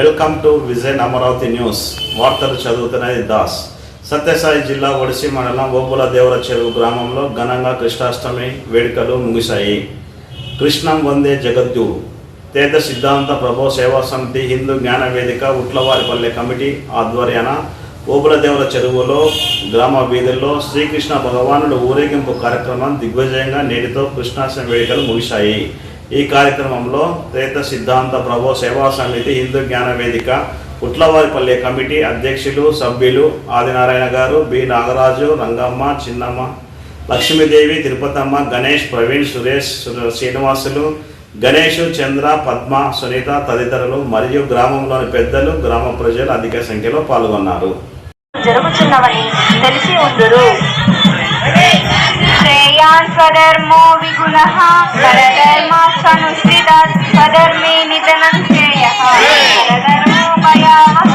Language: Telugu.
Welcome to Vijayan Amaravati news. వార్తలు చదువుతున్నది దాస్. సత్యసాయి జిల్లా ఒడిసి మండలం ఓబుల దేవర చెరువు గ్రామంలో ఘనంగా కృష్ణాష్టమి వేడుకలు ముగిశాయి. కృష్ణం వందే జగద్దు తేజ సిద్ధాంత ప్రభో సేవా సమితి హిందూ జ్ఞాన వేదిక ఉట్లవారిపల్లె కమిటీ ఆధ్వర్యాన ఓబుల దేవర చెరువులో గ్రామ వీధుల్లో శ్రీకృష్ణ భగవానుడు ఊరేగింపు కార్యక్రమం దిగ్విజయంగా నేటితో కృష్ణాష్టమి వేడుకలు ముగిశాయి. ఈ కార్యక్రమంలో త్రేత సిద్ధాంత ప్రభో సేవా సమితి హిందూ జ్ఞాన వేదిక ఉట్లవారిపల్లె కమిటీ అధ్యక్షులు సభ్యులు ఆదినారాయణ గారు బి నాగరాజు రంగమ్మ చిన్నమ్మ లక్ష్మీదేవి తిరుపతమ్మ గణేష్ ప్రవీణ్ సురేష్ శ్రీనివాసులు గణేష్ చంద్ర పద్మ సునీత తదితరులు మరియు గ్రామంలోని పెద్దలు గ్రామ ప్రజలు అధిక సంఖ్యలో పాల్గొన్నారు. జరుగుతున్నవని తెలిసి ఉందరు. कुर्यान् स्वधर्मो विगुणः परधर्मात्मनुसृतात् स्वधर्मे निधनं श्रेयः परधर्मोपयामः